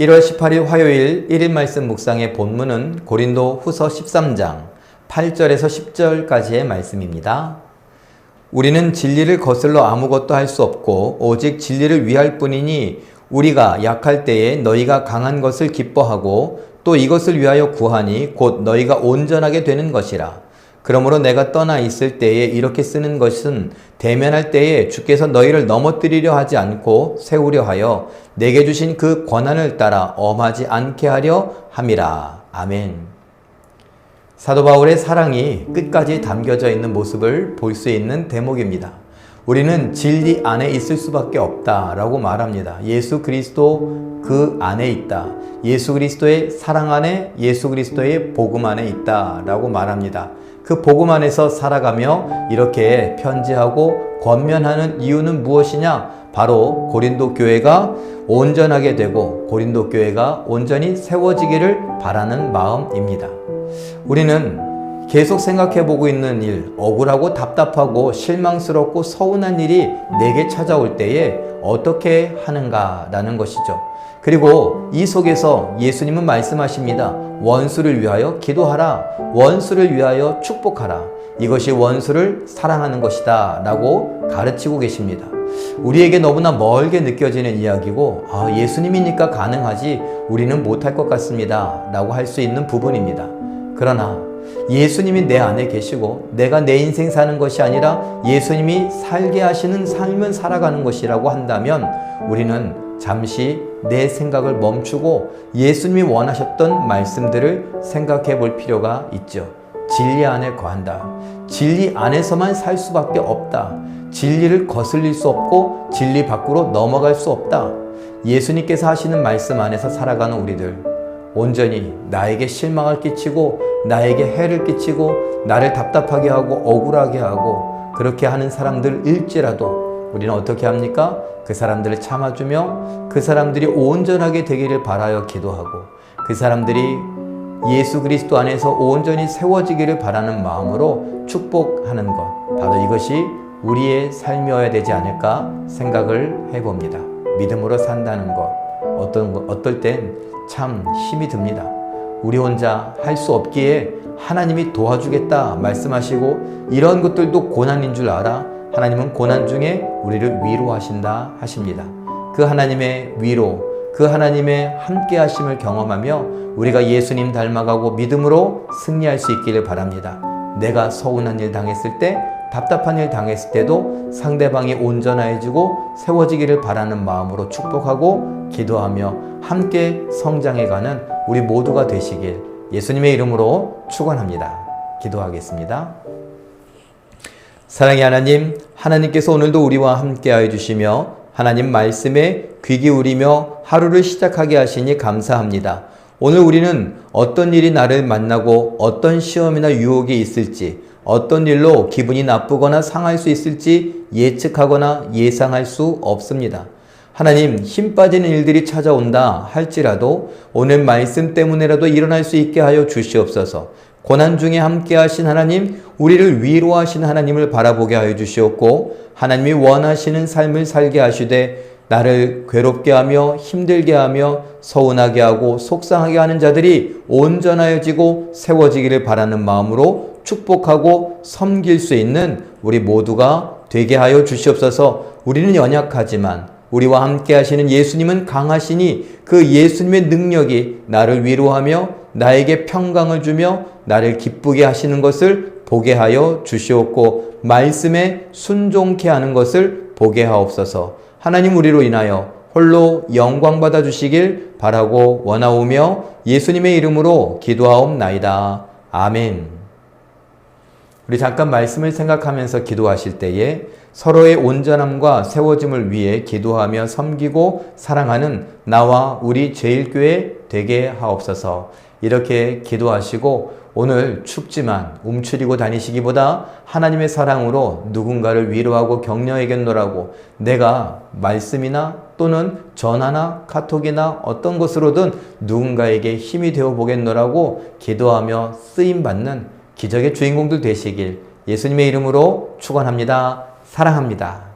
1월 18일 화요일 1일 말씀 묵상의 본문은 고린도 후서 13장 8절에서 10절까지의 말씀입니다. 우리는 진리를 거슬러 아무것도 할 수 없고 오직 진리를 위할 뿐이니 우리가 약할 때에 너희가 강한 것을 기뻐하고 또 이것을 위하여 구하니 곧 너희가 온전하게 되는 것이라. 그러므로 내가 떠나 있을 때에 이렇게 쓰는 것은 대면할 때에 주께서 너희를 넘어뜨리려 하지 않고 세우려 하여 내게 주신 그 권한을 따라 엄하지 않게 하려 함이라. 아멘. 사도 바울의 사랑이 끝까지 담겨져 있는 모습을 볼 수 있는 대목입니다. 우리는 진리 안에 있을 수밖에 없다라고 말합니다. 예수 그리스도 그 안에 있다. 예수 그리스도의 사랑 안에 예수 그리스도의 복음 안에 있다라고 말합니다. 그 복음 안에서 살아가며 이렇게 편지하고 권면하는 이유는 무엇이냐? 바로 고린도 교회가 온전하게 되고 고린도 교회가 온전히 세워지기를 바라는 마음입니다. 우리는 계속 생각해 보고 있는 일, 억울하고 답답하고 실망스럽고 서운한 일이 내게 찾아올 때에 어떻게 하는가라는 것이죠. 그리고 이 속에서 예수님은 말씀하십니다. 원수를 위하여 기도하라. 원수를 위하여 축복하라. 이것이 원수를 사랑하는 것이다. 라고 가르치고 계십니다. 우리에게 너무나 멀게 느껴지는 이야기고, 아, 예수님이니까 가능하지, 우리는 못할 것 같습니다. 라고 할 수 있는 부분입니다. 그러나 예수님이 내 안에 계시고 내가 내 인생 사는 것이 아니라 예수님이 살게 하시는 삶을 살아가는 것이라고 한다면 우리는 잠시 내 생각을 멈추고 예수님이 원하셨던 말씀들을 생각해 볼 필요가 있죠. 진리 안에 거한다. 진리 안에서만 살 수밖에 없다. 진리를 거슬릴 수 없고 진리 밖으로 넘어갈 수 없다. 예수님께서 하시는 말씀 안에서 살아가는 우리들 온전히 나에게 실망을 끼치고 나에게 해를 끼치고 나를 답답하게 하고 억울하게 하고 그렇게 하는 사람들 일지라도 우리는 어떻게 합니까? 그 사람들을 참아주며 그 사람들이 온전하게 되기를 바라여 기도하고 그 사람들이 예수 그리스도 안에서 온전히 세워지기를 바라는 마음으로 축복하는 것. 바로 이것이 우리의 삶이어야 되지 않을까 생각을 해봅니다. 믿음으로 산다는 것. 어떤, 어떨 땐 참 힘이 듭니다. 우리 혼자 할 수 없기에 하나님이 도와주겠다 말씀하시고 이런 것들도 고난인 줄 알아 하나님은 고난 중에 우리를 위로하신다 하십니다. 그 하나님의 위로, 그 하나님의 함께 하심을 경험하며 우리가 예수님 닮아가고 믿음으로 승리할 수 있기를 바랍니다. 내가 서운한 일 당했을 때 답답한 일 당했을 때도 상대방이 온전해지고 세워지기를 바라는 마음으로 축복하고 기도하며 함께 성장해가는 우리 모두가 되시길 예수님의 이름으로 축원합니다. 기도하겠습니다. 사랑의 하나님, 하나님께서 오늘도 우리와 함께하여 주시며 하나님 말씀에 귀 기울이며 하루를 시작하게 하시니 감사합니다. 오늘 우리는 어떤 일이 나를 만나고 어떤 시험이나 유혹이 있을지 어떤 일로 기분이 나쁘거나 상할 수 있을지 예측하거나 예상할 수 없습니다. 하나님, 힘 빠지는 일들이 찾아온다 할지라도 오늘 말씀 때문에라도 일어날 수 있게 하여 주시옵소서. 고난 중에 함께 하신 하나님, 우리를 위로하신 하나님을 바라보게 하여 주시옵고, 하나님이 원하시는 삶을 살게 하시되, 나를 괴롭게 하며 힘들게 하며 서운하게 하고 속상하게 하는 자들이 온전하여지고 세워지기를 바라는 마음으로 축복하고 섬길 수 있는 우리 모두가 되게 하여 주시옵소서. 우리는 연약하지만 우리와 함께 하시는 예수님은 강하시니 그 예수님의 능력이 나를 위로하며 나에게 평강을 주며 나를 기쁘게 하시는 것을 보게 하여 주시옵고 말씀에 순종케 하는 것을 보게 하옵소서 하나님 우리로 인하여 홀로 영광 받아 주시길 바라고 원하오며 예수님의 이름으로 기도하옵나이다. 아멘. 우리 잠깐 말씀을 생각하면서 기도하실 때에 서로의 온전함과 세워짐을 위해 기도하며 섬기고 사랑하는 나와 우리 제일교회 되게 하옵소서. 이렇게 기도하시고 오늘 춥지만 움츠리고 다니시기보다 하나님의 사랑으로 누군가를 위로하고 격려해겠노라고 내가 말씀이나 또는 전화나 카톡이나 어떤 것으로든 누군가에게 힘이 되어 보겠노라고 기도하며 쓰임 받는 기적의 주인공들 되시길 예수님의 이름으로 축원합니다. 사랑합니다.